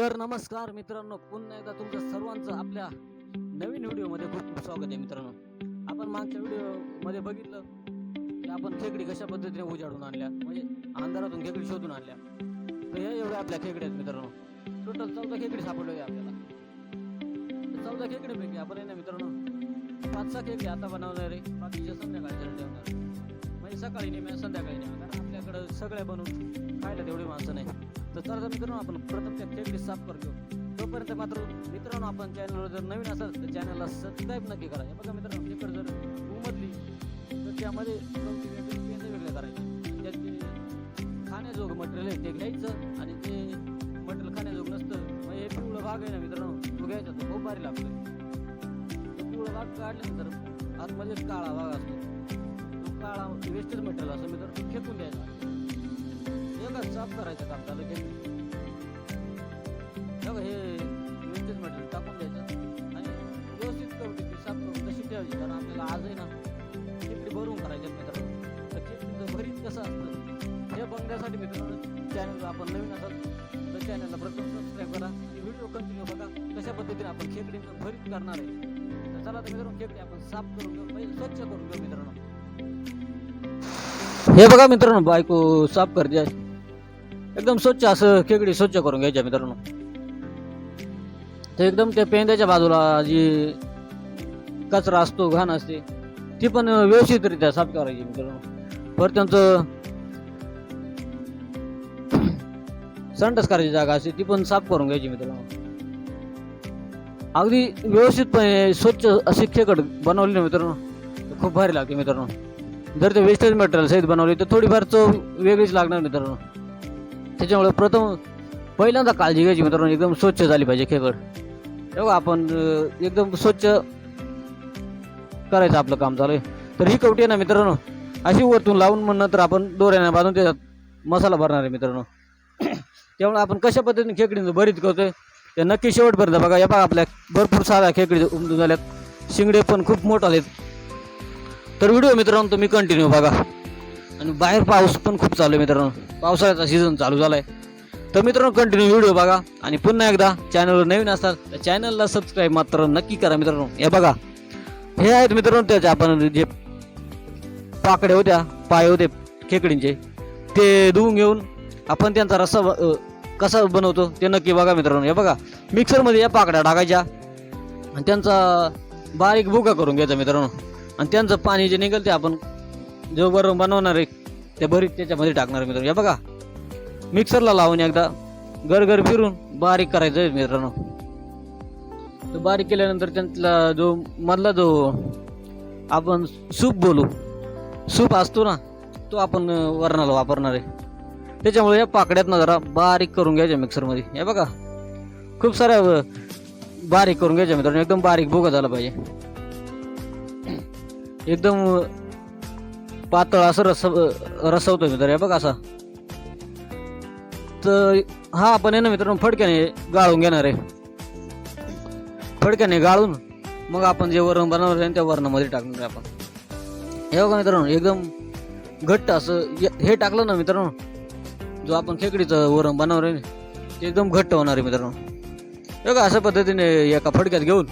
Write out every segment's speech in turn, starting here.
तर नमस्कार मित्रांनो पुन्हा एकदा तुमचं सर्वांचं आपल्या नवीन व्हिडिओमध्ये खूप खूप स्वागत आहे मित्रांनो. आपण मागच्या व्हिडिओमध्ये बघितलं की आपण खेकडी कशा पद्धतीने उजाडून आणल्या म्हणजे अंधारातून खेकडी शोधून आणल्या. तर हे एवढ्या आपल्या खेकड्या आहेत मित्रांनो. टोटल चौदा खेकडी सापडले होते आपल्याला. चौदा खेकडीपैकी आपण आहे ना मित्रांनो पाच सहा खेकडी आता बनवणार आहे. बाकीच्या संध्याकाळच्या ठेवणार म्हणजे सकाळी नेहमी संध्याकाळी नेहमी. कारण आपल्याकडं सगळे बनवून खायला तेवढी माणसं नाही. तर चला मित्रांनो आपण प्रथम त्या खेकडी साफ करतो तोपर्यंत मात्र मित्रांनो आपण चॅनलवर जर नवीन असाल तर चॅनलला सबस्क्राईब नक्की करा. हे बघा मित्रांनो खेकड जर उमटली तर त्यामध्ये वेगळे करायचे. त्यात खाण्याजोगं मटेरियल आहे ते घ्यायचं आणि ते मटेरियल खाण्याजोग नसतं. मग हे पिवळं भाग आहे ना मित्रांनो तो घ्यायचा तो खूप भारी लागतो पिवळं भाग काढल्यानंतर आतमध्ये काळा भाग असतो. तो काळा वेस्टेज मटेरियल असं मित्रांनो फेकून द्यायचा. एकच साफ करायचं काम झालं की बघा हे वेस्टेज मटेरियल टाकून द्यायचं. आणि व्यवस्थित करून ती साफ करून तशी ठेवायची? कारण आपल्याला आजही ना चिपडी भरून करायच्या मित्रांनो. तर चिपडीचं भरीत कसं असतं? हे बघण्यासाठी मित्रांनो चॅनल आपण नवीन असाल तर चॅनलला प्रथम सबस्क्राईब करा. आणि व्हिडिओ कंटिन्यू बघा कशा पद्धतीने आपण खेकडी भरीत करणार आहे. तर चला तर मित्रांनो खेकडी आपण साफ करून घेऊ. म्हणजे स्वच्छ करून घेऊ मित्रांनो. हे बघा मित्रांनो बायको साफ करते आहे. एकदम स्वच्छ असं खेकडी स्वच्छ करून घ्यायच्या मित्रांनो. तर एकदम त्या पेंद्याच्या बाजूला जी कचरा असतो घाण असते ती पण व्यवस्थितरित्या साफ करायची मित्रांनो. परत त्यांचं संडस करायची जागा असते ती पण साफ करून घ्यायची मित्रांनो. अगदी व्यवस्थितपणे स्वच्छ अशी खेकड बनवली ना मित्रांनो खूप भारी लागते मित्रांनो. जर ते वेस्टेज मटेरियल सहित बनवली तर थोडीफार चव वेगळीच लागणार मित्रांनो. त्याच्यामुळे प्रथम पहिल्यांदा काळजी घ्यायची मित्रांनो एकदम स्वच्छ झाली पाहिजे खेकड तेव्हा आपण एकदम स्वच्छ करायचं आपलं काम चालू आहे. तर ही कवटी आहे ना मित्रांनो अशी वरतून लावून म्हणणं नंतर आपण दोऱ्याने बांधून त्याच्यात मसाला भरणार आहे मित्रांनो. त्यामुळे आपण कशा पद्धतीने खेकडीचं भरीत करतोय ते नक्की शेवटपर्यंत बघा. या बघा आपल्या भरपूर साऱ्या खेकडी उमटून झाल्यात. शिंगडे पण खूप मोठे आलेत तर व्हिडिओ मित्रांनो तुम्ही कंटिन्यू बघा. आणि बाहेर पाऊस पण खूप चालू आहे मित्रांनो. पावसाळ्याचा सीझन चालू झाला आहे तर मित्रांनो कंटिन्यू व्हिडिओ बघा आणि पुन्हा एकदा चॅनलवर नवीन असाल तर चॅनलला सबस्क्राईब मात्र नक्की करा मित्रांनो. हे बघा. हे आहेत मित्रांनो त्याचे आपण जे पाकड्या होत्या पाय होते खेकडींचे ते धुवून घेऊन आपण त्यांचा रस्सा कसा बनवतो ते नक्की बघा मित्रांनो. हे बघा मिक्सरमध्ये या पाकड्या टाकायच्या आणि त्यांचा बारीक भुगा करून घ्यायचा मित्रांनो. आणि त्यांचं पाणी जे निघेल ते आपण जो बरं बनवणार आहे ते भरीत त्याच्यामध्ये टाकणार आहे मित्रांनो. हे बघा. मिक्सरला लावून एकदा गरगर फिरून बारीक करायचं आहे मित्रांनो. तो बारीक केल्यानंतर त्यांतला जो मधला जो आपण सूप बोलू सूप असतो ना तो आपण वरणाला वापरणार आहे. त्याच्यामुळे या पाकड्यातनं जरा बारीक करून घ्यायच्या मिक्सरमध्ये हे बघा. खूप साऱ्या बारीक करून घ्यायच्या मित्रांनो. एकदम बारीक भोगा झाला पाहिजे. एकदम पातळ असं रस रसवतो मित्र हे बघा असा. तर हा आपण आहे ना मित्रांनो फडक्याने गाळून घेणार आहे. फडक्याने गाळून मग आपण जे वरण बनवणार आहे त्या वरणामध्ये टाकणार आहे आपण. हे बघा मित्रांनो एकदम घट्ट असं हे टाकलं ना मित्रांनो जो आपण खेकडीचं वरण बनवणार आहे ते एकदम घट्ट होणार आहे मित्रांनो. हे बघा अशा पद्धतीने एका फडक्यात घेऊन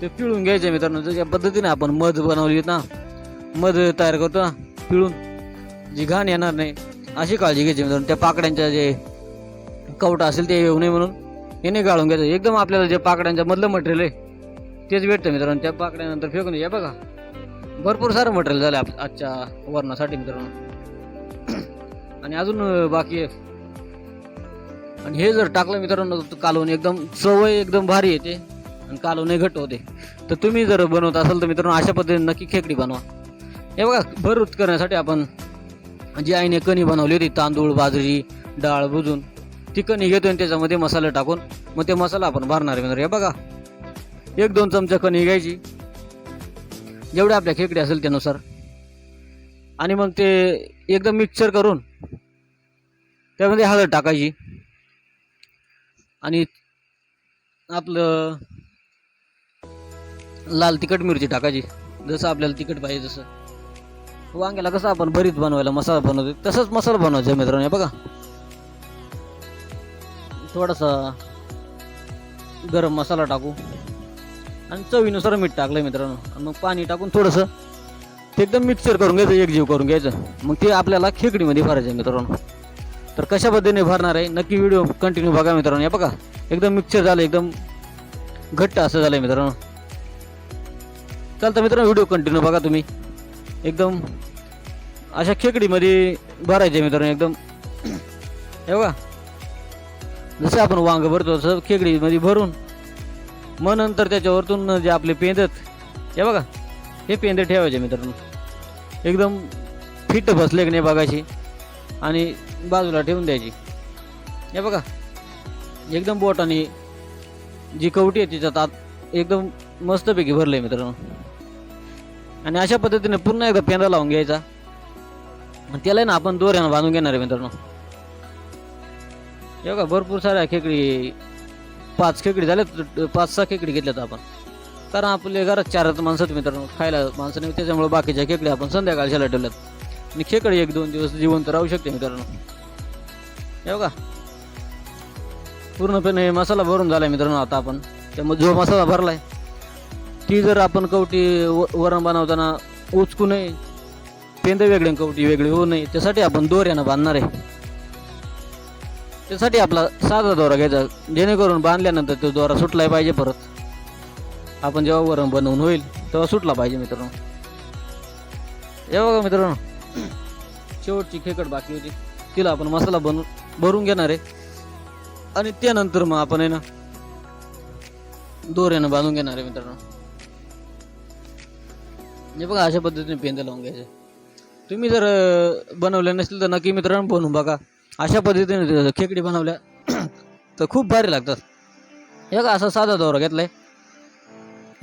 ते पिळून घ्यायचे मित्रांनो. ज्या पद्धतीने आपण मध बनवली ना मध तयार करतो ना पिळून जी घाण येणार नाही अशी काळजी घ्यायची म्हणून त्या पाकड्यांच्या जे कवटा असेल ते येऊ नये म्हणून. याने गाळून घ्यायचं. एकदम आपल्याला जे पाकड्यांच्या मधलं मटेरियल आहे तेच भेटतं मित्रांनो. त्या पाकड्यानंतर फेकून या बघा. भरपूर सारं मटेरियल झालं आप आजच्या वरणासाठी मित्रांनो. आणि अजून बाकी आहे. आणि हे जर टाकलं मित्रांनो तर कालवण एकदम चवय एकदम भारी येते. आणि कालवणही घट होते. तर तुम्ही जर बनवत असाल तर मित्रांनो अशा पद्धतीने नक्की खेकडी बनवा. हे बघा भरूत करण्यासाठी आपण जी आईने कणी बनवली होती तांदूळ बाजरी डाळ भुजून ती कणी घेतो आणि त्याच्यामध्ये मसाला टाकून मग ते मसाला आपण भरणार आहे हे बघा एक दोन चमचा कणी घ्यायची. जेवढे आपल्या खेकडे असेल त्यानुसार. आणि मग ते एकदम मिक्सर करून त्यामध्ये हळद टाकायची. आणि आपलं लाल तिखट मिरची टाकायची जसं आपल्याला तिखट पाहिजे तसं. वांग्याला कसं आपण भरीत बनवायला मसाला बनवतो तसंच मसाला बनवायचा मित्रांनो बघा. थोडासा गरम मसाला टाकू. आणि चवीनुसार मीठ टाकलं मित्रांनो. आणि मग पाणी टाकून थोडंसं ते एकदम मिक्सर करून घ्यायचं एकजीव करून घ्यायचं. मग ते आपल्याला खेकडीमध्ये भरायचं आहे मित्रांनो. तर कशा पद्धतीने भरणार आहे नक्की व्हिडिओ कंटिन्यू बघा मित्रांनो या बघा. एकदम मिक्सर झालं एकदम घट्ट असं झालं मित्रांनो. चालतं मित्रांनो व्हिडिओ कंटिन्यू बघा तुम्ही. एकदम अशा खेकडीमध्ये भरायचे मित्रांनो एकदम. हे बघा. जसं आपण वांग भरतो तसं खेकडीमध्ये भरून मग नंतर त्याच्यावरतून जे आपले पेंदत हे बघा हे पेंदे ठेवायचे मित्रांनो. एकदम फिट बसले की नाही बघायची आणि बाजूला ठेवून द्यायची. हे बघा एकदम बोटाने जी कवटी आहे तिच्यात आत एकदम मस्तपैकी भरलं आहे मित्रांनो. आणि अशा पद्धतीने पुन्हा एकदा पेंदा लावून घ्यायचा. त्याला ना आपण दोऱ्यानं बांधून घेणार आहे मित्रांनो. हे का भरपूर साऱ्या खेकडी पाच खेकडी झाल्यात पाच सहा खेकडी घेतल्यात आपण. कारण आपले घरात चारच माणसं मित्रांनो खायला माणसं नाही त्याच्यामुळे बाकीच्या खेकड्या आपण संध्याकाळच्याला ठेवल्यात. आणि खेकडी एक दोन दिवस जिवंत राहू शकते मित्रांनो. हे का पूर्णपणे मसाला भरून झालाय मित्रांनो आता आपण. त्यामुळे जो मसाला भरलाय ती जर आपण कवटी व- वरण बनवताना उचकू नये पेंद वेगळे कवटी वेगळी होऊ नये त्यासाठी आपण दोऱ्यानं बांधणार आहे. त्यासाठी आपला साधा दोरा घ्यायचा जेणेकरून बांधल्यानंतर तो दोरा सुटलाय पाहिजे परत. आपण जेव्हा वरण बनवून होईल तेव्हा सुटला पाहिजे मित्रांनो. हे बघा मित्रांनो शेवटची खेकड बाकी होती. तिला आपण मसाला बनवून भरून घेणार आहे. आणि त्यानंतर मग आपण आहे ना दोऱ्यानं बांधून घेणार आहे मित्रांनो. हे बघा अशा पद्धतीने पेंदे लावून घ्यायचे. तुम्ही जर बनवले नसतील तर नक्की मित्रांनो बनवून बघा. अशा पद्धतीने खेकडी बनवल्या तर खूप भारी लागतात. हे का असा साधा दोरा घेतलाय.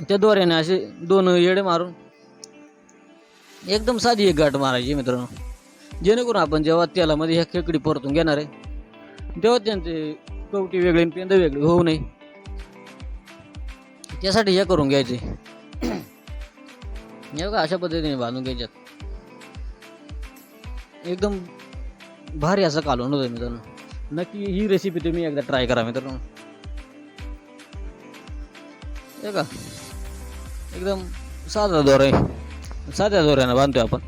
त्या दोऱ्याने असे दोन येडे मारून एकदम साधी एक गाठ मारायची मित्रांनो. जेणेकरून आपण जेव्हा तेलामध्ये ह्या खेकडी परतून घेणार आहे तेव्हा त्यांचे कवटी वेगळे पेंद वेगळे होऊ नये. त्यासाठी हे करून घ्यायचे. हे बघा अशा पद्धतीने बांधून घ्यायच्यात. एकदम भारी असं कालवण होतं मित्रांनो. नक्की ही रेसिपी तुम्ही एकदा ट्राय करा मित्रांनो. हे का एकदम साधा दोरा आहे साध्या दोऱ्यानं बांधतोय आपण.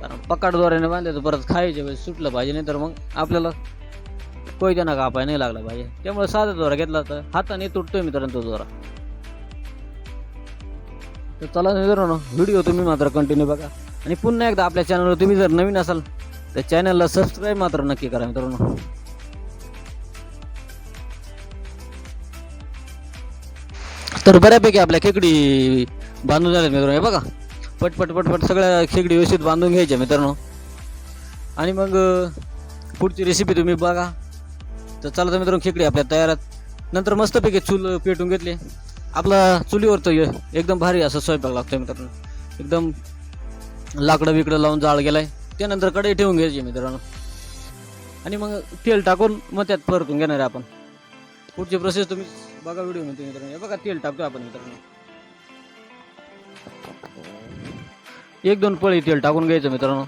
कारण पकाड दोऱ्याने बांधले तर परत खायचे वेळेस सुटलं पाहिजे नाही तर मग आपल्याला कोयत्यानं कापाय नाही लागला पाहिजे. त्यामुळे साधा दोरा घेतला तर हाताने तुटतोय मित्रांनो तो दोरा. तर चला मित्रांनो व्हिडिओ तुम्ही मात्र कंटिन्यू बघा. आणि पुन्हा एकदा आपल्या चॅनलवर तुम्ही जर नवीन असाल तर चॅनलला सबस्क्राईब मात्र नक्की करा मित्रांनो. तर बऱ्यापैकी आपल्या खेकडी बांधून झाल्यात मित्रांनो हे बघा. पटपट पटपट सगळ्या खेकडी व्यवस्थित बांधून घ्यायच्या मित्रांनो. आणि मग पुढची रेसिपी तुम्ही बघा. तर चला तर मित्रांनो खेकडी आपल्या तयार आहेत. नंतर मस्तपैकी चूल पेटून घेतली. आपला चुलीवर तर एकदम भारी असं स्वयंपाक लागतोय मित्रांनो. एकदम लाकडं बिकडं लावून जाळ गेलाय. त्यानंतर कढई ठेवून घ्यायची मित्रांनो. आणि मग तेल टाकून मग त्यात परतून घेणार आहे आपण. पुढची प्रोसेस तुम्ही बघा व्हिडिओमध्ये मित्रांनो. हे बघा तेल टाकतो आपण मित्रांनो. एक दोन पळी तेल टाकून घ्यायचं मित्रांनो.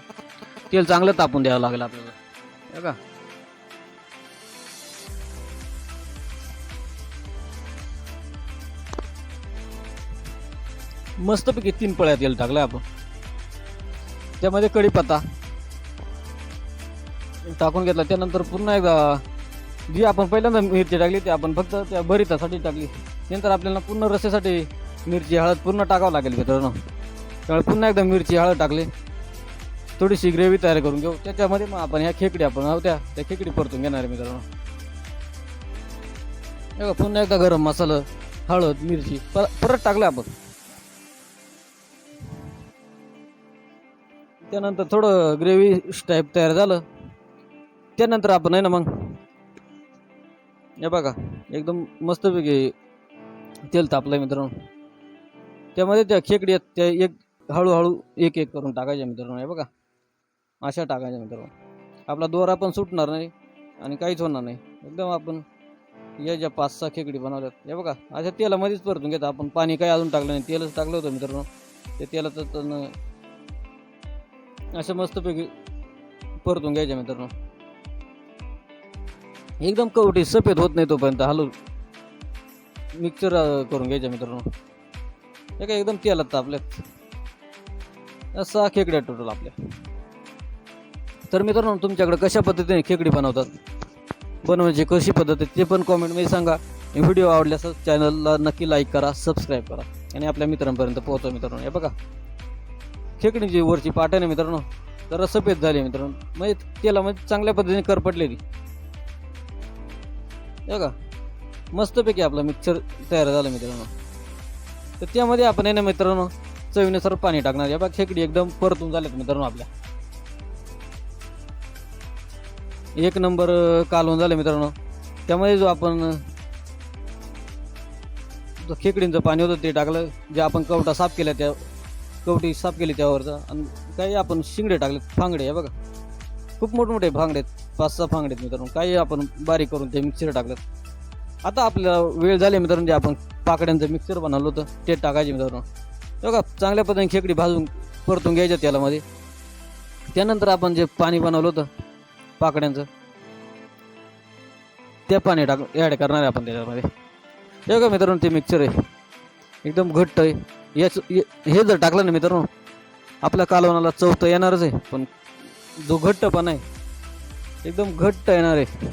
तेल चांगलं तापून द्यावं लागेल आपल्याला. हे का मस्तपैकी तीन पळ्या तेल टाकलं आपण. त्यामध्ये कढीपत्ता टाकून घेतला. त्यानंतर पुन्हा एकदा जी आपण पहिल्यांदा मिरची टाकली ती आपण फक्त त्या भरितासाठी टाकली. नंतर आपल्याला पूर्ण रस्सेसाठी मिरची हळद पूर्ण टाकावं लागेल मित्रांनो. त्यामुळे पुन्हा एकदा मिरची हळद टाकली. थोडीशी ग्रेव्ही तयार करून घेऊ. त्याच्यामध्ये मग आपण ह्या खेकडी आपण होत्या त्या. खेकडी परतून घेणार आहे मित्रांनो. हे पुन्हा एकदा गरम मसाला हळद मिरची पर- परत टाकलं आपण. त्यानंतर थोडं ग्रेव्ही टाईप तयार झालं. त्यानंतर आपण आहे ना मग हे बघा एकदम मस्तपैकी तेल तापलं मित्रांनो. त्यामध्ये त्या खेकडी आहेत त्या एक हळूहळू एक एक करून टाकायच्या मित्रांनो हे बघा. अशा टाकायच्या मित्रांनो. आपला दोरा पण सुटणार नाही आणि काहीच होणार नाही. एकदम आपण या ज्या पाच सहा खेकडी बनवल्यात हे बघा. अशा तेलामध्येच परतून घेतो आपण. पाणी काही अजून टाकलं नाही. तेलच टाकलं होतं मित्रांनो. ते तेलाचं असं मस्तपैकी परतून घ्यायच्या मित्रांनो. एकदम कवटी सफेद होत नाही तोपर्यंत हलू मिक्सर करून घ्यायच्या मित्रांनो. हे काय एकदम तेलात आपल्या सहा खेकड्या टोटल आपल्या. तर मित्रांनो तुमच्याकडे कशा पद्धतीने खेकडी बनवतात? बनवायची कशी पद्धत आहे ते पण कॉमेंटमध्ये सांगा. व्हिडिओ आवडल्यास चॅनलला नक्की लाईक करा सबस्क्राईब करा. आणि आपल्या मित्रांपर्यंत पोहोचवा मित्रांनो. हे बघा. खेकडीची वरची पाट आहे मित्रांनो तर सफेद झाली मित्रांनो. म्हणजे त्याला म्हणजे चांगल्या पद्धतीने करपटलेली हे का मस्तपैकी आपला मिक्सर तयार झाला मित्रांनो. तर त्यामध्ये आपण आहे ना मित्रांनो चवीनुसार पाणी टाकणार. या बा खेकडी एकदम परतून झाल्यात मित्रांनो आपल्या. एक नंबर कालवून झालं मित्रांनो. त्यामध्ये जो आपण खेकडींचं पाणी होतं ते टाकलं जे आपण कवटा साफ केल्या त्या कवटी साफ केली त्यावरचं. आणि काही आपण शिंगडे टाकले फांगडे आहे बघा. खूप मोठमोठे फांगडे आहेत. पाच सहा फांगडे आहेत मित्रांनो. काही आपण बारीक करून ते मिक्सर टाकलं. आता आपल्याला वेळ झाली मित्रांनो जे आपण पाकड्यांचं मिक्सर बनवलं होतं ते टाकायचे मित्रांनो. बघा चांगल्या पद्धतीने खेकडी भाजून परतून घ्यायच्या तेलामध्ये. त्यानंतर आपण जे पाणी बनवलं होतं पाकड्यांचं ते पाणी टाक ॲड करणार आहे आपण त्याच्यामध्ये. बघा मित्रांनो ते मिक्सर आहे. एकदम घट्ट आहे याच हे जर टाकलं ना मित्रांनो आपल्या कालवणाला चव तर येणारच आहे पण जो घट्टपणा आहे एकदम घट्ट येणार आहे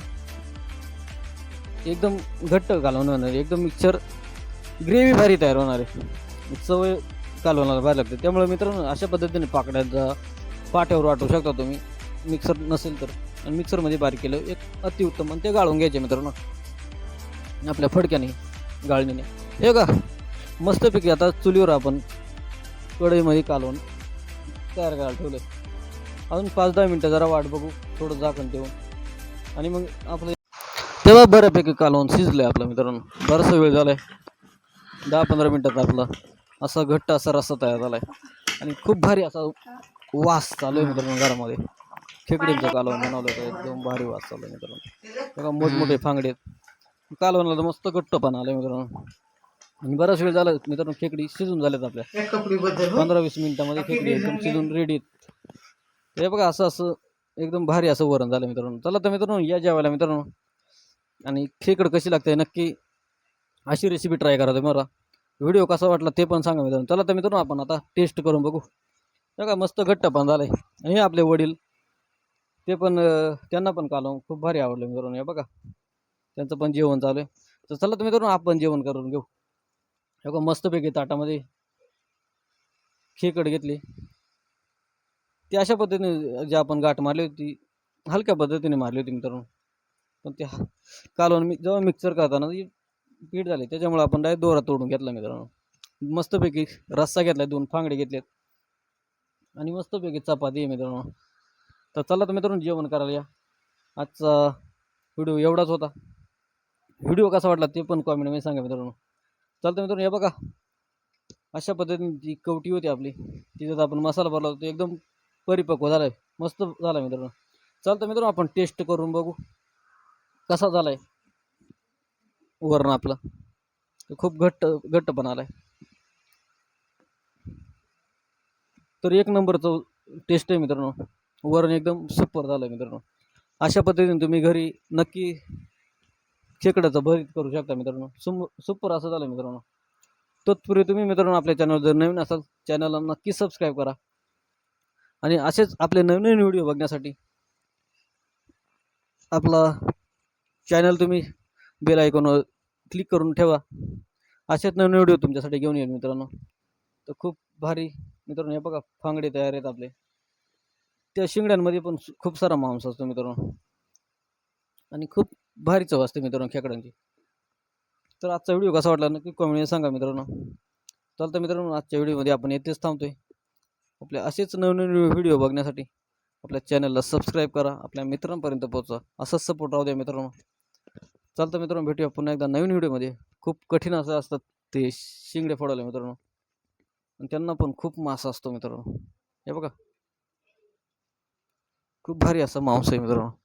एकदम घट्ट कालवण होणार एकदम मिक्सर ग्रेव्ही भारी तयार होणार आहे. चव कालवणाला भारी लागते. त्यामुळे मित्रांनो अशा पद्धतीने पाकड्याचा पाट्यावर वाटू शकता तुम्ही. मिक्सर नसेल तर. आणि मिक्सरमध्ये बारीक केलं एक अतिउत्तम. आणि ते गाळून घ्यायचे मित्रांनो. आपल्या फडक्याने गाळणीने. हे का मस्तपैकी आता चुलीवर आपण कढईमध्ये कालवून तयार करायला ठेवलं अजून पाच दहा मिनटं जरा वाट बघू थोडं झाकण ठेवून. आणि मग आपलं तेव्हा बऱ्यापैकी कालवून शिजलं आहे आपलं मित्रांनो. बराचसा वेळ झाला आहे दहा पंधरा मिनटात आपला असा घट्ट असा रस्सा तयार झाला आहे आणि खूप भारी असा वास चालू आहे मित्रांनो घरामध्ये. खेकडींचं कालवण बनवलं होतं. एकदम भारी वास चालू आहे मित्रांनो. बघा मोठमोठे फांगडे आहेत. कालवणाला तर मस्त घट्टपणा आलं मित्रांनो. आणि बराच वेळ झाला मित्रांनो खेकडी शिजून झाल्यात आपल्या. पंधरा वीस मिनिटामध्ये खेकडी एकदम शिजून रेडी आहेत. हे बघा असं असं एकदम भारी असं वरण झालं मित्रांनो. चला तर मित्रांनो या जेवायला मित्रांनो. आणि खेकड कशी लागते नक्की अशी रेसिपी ट्राय करा तुम्ही मला व्हिडिओ कसा वाटला ते पण सांगा मित्रांनो. चला तर मित्रांनो आपण आता टेस्ट करून बघू. बघा मस्त घट्ट पण झालं आहे आणि हे आपले वडील ते पण अं, त्यांना पण कालवून खूप भारी आवडलं मित्रांनो. हे बघा त्यांचं पण जेवण चालू आहे. तर चला तुम्ही मित्रांनो आपण जेवण करून घेऊ. हे मस्तपैकी ताटामध्ये खेकड घेतली. ती अशा पद्धतीने जे आपण गाठ मारली होती हलक्या पद्धतीने मारली होती मित्रांनो. पण ते कालवण मी जेव्हा मिक्सर करताना ती पीठ झाली त्याच्यामुळे आपण डायरेक्ट दोरा तोडून घेतला मित्रांनो. मस्तपैकी रस्सा घेतला दोन फांगडे घेतलेत. आणि मस्तपैकी चपाती आहे मित्रांनो. तर चला तर मित्रांनो जेवण करायला या. आजचा व्हिडिओ एवढाच होता. व्हिडिओ कसा वाटला ते पण कॉमेंटमध्ये सांगा मित्रांनो. चालतं मित्रांनो हे बघा. अशा पद्धतीने ती कवटी होती आपली तिथं आपण मसाला भरला होता एकदम परिपक्व झाला आहे मस्त झाला आहे मित्रांनो. चालतं मित्रांनो आपण टेस्ट करून बघू कसा झाला आहे वरण आपलं. खूप घट्ट घट्ट पण आला आहे तर एक नंबरचं टेस्ट आहे मित्रांनो. वरण एकदम सुपर झालं आहे मित्रांनो. अशा पद्धतीने तुम्ही घरी नक्की शेकड्याचं भरीत करू शकता मित्रांनो. सुम सुपर असं झालं मित्रांनो. तत्पूर्वी तुम्ही मित्रांनो आपल्या चॅनल जर नवीन असाल चॅनलला नक्की सबस्क्राईब करा. आणि असेच आपले नवीन नवीन व्हिडिओ बघण्यासाठी आपला चॅनल तुम्ही बेल आयकॉनवर क्लिक करून ठेवा. असेच नवीन व्हिडिओ तुमच्यासाठी घेऊन येईल मित्रांनो. तर खूप भारी मित्रांनो हे बघा फांगडे तयार आहेत आपले. त्या शिंगड्यांमध्ये पण खूप सारा मांस असतो मित्रांनो. आणि खूप भारी चव असते मित्रांनो खेकड्यांची. तर आजचा व्हिडिओ कसा वाटला नक्की कमेंट सांगा मित्रांनो. चालतं मित्रांनो आजच्या व्हिडिओमध्ये आपण येथेच थांबतोय. आपल्या असेच नवनवीन व्हिडिओ बघण्यासाठी आपल्या चॅनलला सबस्क्राईब करा आपल्या मित्रांपर्यंत पोहोचा. असंच सपोर्ट राहू द्या मित्रांनो. चालतं मित्रांनो भेटूया पुन्हा एकदा नवीन व्हिडिओमध्ये खूप कठीण असं असतात ते शिंगडे फोडायला मित्रांनो. आणि त्यांना पण खूप मासा असतो मित्रांनो. हे बघा. खूप भारी असं मांस आहे मित्रांनो.